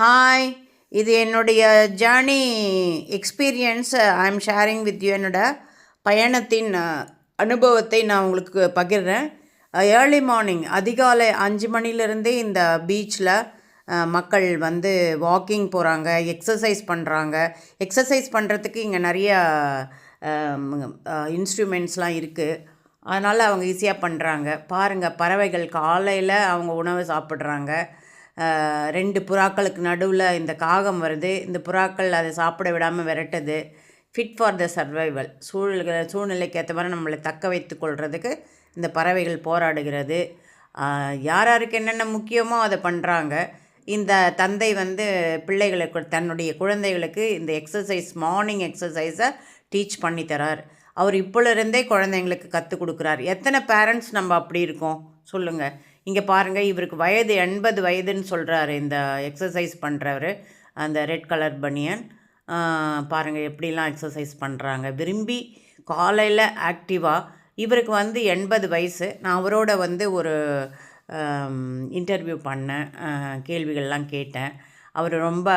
Hi இது என்னுடைய journey experience I am sharing with you என்னோட பயணத்தின் அனுபவத்தை நான் உங்களுக்கு பகிர்றேன். ஏர்லி மார்னிங் அதிகாலை அஞ்சு மணிலேருந்தே இந்த பீச்சில் மக்கள் வந்து வாக்கிங் போகிறாங்க எக்ஸசைஸ் பண்ணுறாங்க எக்ஸசைஸ் பண்ணுறதுக்கு இங்கே நிறைய இன்ஸ்ட்ருமெண்ட்ஸ்லாம் இருக்குது அதனால் அவங்க ஈஸியாக பண்ணுறாங்க பாருங்கள் பறவைகள் காலையில் அவங்க உணவு சாப்பிட்றாங்க. ரெண்டு புறாக்களுக்கு நடுவில் இந்த காகம் வருது. இந்த புறாக்கள் அதை சாப்பிட விடாமல் விரட்டுது. ஃபிட் ஃபார் த சர்வைவல் சூழல்கள் சூழ்நிலைக்கு ஏற்ற மாதிரி நம்மளை தக்க வைத்து கொள்கிறதுக்கு இந்த பறவைகள் போராடுகிறது. யார் யாருக்கு என்னென்ன முக்கியமோ அதை பண்ணுறாங்க இந்த தந்தை வந்து பிள்ளைகளுக்கு தன்னுடைய குழந்தைகளுக்கு இந்த எக்ஸசைஸ் மார்னிங் எக்ஸசைஸை டீச் பண்ணித்தரார் அவர் இப்போலேருந்தே குழந்தைங்களுக்கு கற்றுக் கொடுக்குறார். எத்தனை பேரண்ட்ஸ் நம்ம அப்படி இருக்கோம்? சொல்லுங்கள் இங்கே பாருங்கள் இவருக்கு வயது எண்பது வயதுன்னு சொல்கிறாரு இந்த எக்ஸசைஸ் பண்ணுறவர் அந்த ரெட் கலர் பனியன் பாருங்கள் எப்படிலாம் எக்ஸசைஸ் பண்ணுறாங்க விரும்பி காலையில் ஆக்டிவாக இவருக்கு வந்து எண்பது வயசு. நான் அவரோட வந்து ஒரு இன்டர்வியூ பண்ணேன். கேள்விகள்லாம் கேட்டேன். அவர் ரொம்ப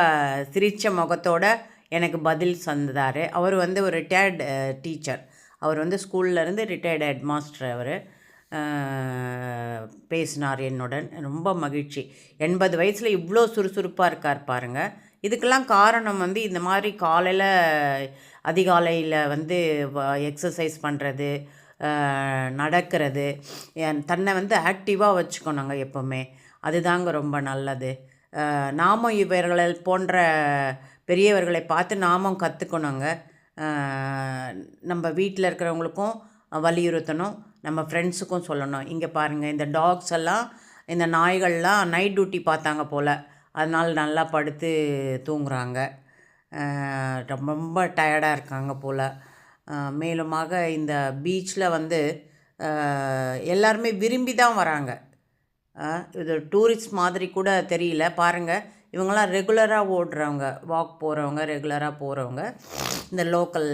சிரித்த முகத்தோட எனக்கு பதில் தந்தார். அவர் வந்து ஒரு ரிட்டையர்டு டீச்சர் அவர் வந்து ஸ்கூல்லேருந்து ரிட்டையர்டு ஹெட்மாஸ்டர் அவர். பேசினார் என்னுடன். ரொம்ப மகிழ்ச்சி. எண்பது வயசில் இவ்வளோ சுறுசுறுப்பாக இருக்கார் பாருங்கள் இதுக்கெல்லாம் காரணம் வந்து இந்த மாதிரி காலையில் அதிகாலையில் வந்து எக்ஸசைஸ் பண்ணுறது நடக்கிறது. என் தன்னை வந்து ஆக்டிவாக வச்சுக்கணுங்க எப்போவுமே. அதுதாங்க ரொம்ப நல்லது. நாமும் இவர்களை போன்ற பெரியவர்களை பார்த்து நாமும் கற்றுக்கணுங்க நம்ம வீட்டில் இருக்கிறவங்களுக்கும் வலியுறுத்தணும். நம்ம ஃப்ரெண்ட்ஸுக்கும் சொல்லணும். இங்கே பாருங்கள் இந்த டாக்ஸ் எல்லாம் இந்த நாய்கள்லாம் நைட் டியூட்டி பார்த்தாங்க போல். அதனால் நல்லா படுத்து தூங்குறாங்க. ரொம்ப டயர்டாக இருக்காங்க போல். மேலுமாக இந்த பீச்சில் வந்து எல்லாருமே விரும்பி தான் வராங்க இது டூரிஸ்ட் மாதிரி கூட தெரியல. பாருங்கள் இவங்கெல்லாம் ரெகுலராக ஓடுறவங்க வாக் போகிறவங்க ரெகுலராக போகிறவங்க இந்த லோக்கல்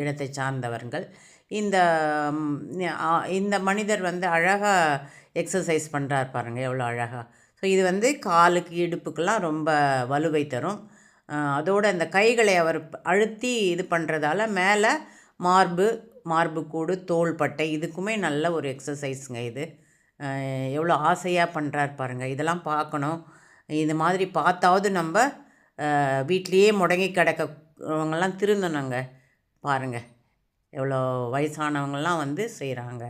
இடத்தை சார்ந்தவர்கள். இந்த இந்த மனிதர் வந்து அழகாக எக்ஸசைஸ் பண்ணுறார் பாருங்கள் எவ்வளோ அழகாக ஸோ இது வந்து காலுக்கு இடுப்புக்கெல்லாம் ரொம்ப வலுவை தரும். அதோடு அதோட இந்த கைகளை அவர் அழுத்தி இது பண்ணுறதால மேலே மார்பு மார்புக்கூடு தோள்பட்டை இதுக்குமே நல்ல ஒரு எக்ஸசைஸுங்க இது. எவ்வளோ ஆசையாக பண்ணுறார் பாருங்கள் இதெல்லாம் பார்க்கணும். இது மாதிரி பார்த்தாவது நம்ம வீட்லேயே முடங்கி கிடக்கவங்கெல்லாம் திருந்தணுங்க பாருங்கள் எவ்வளோ வயசானவங்களாம் வந்து செய்கிறாங்க.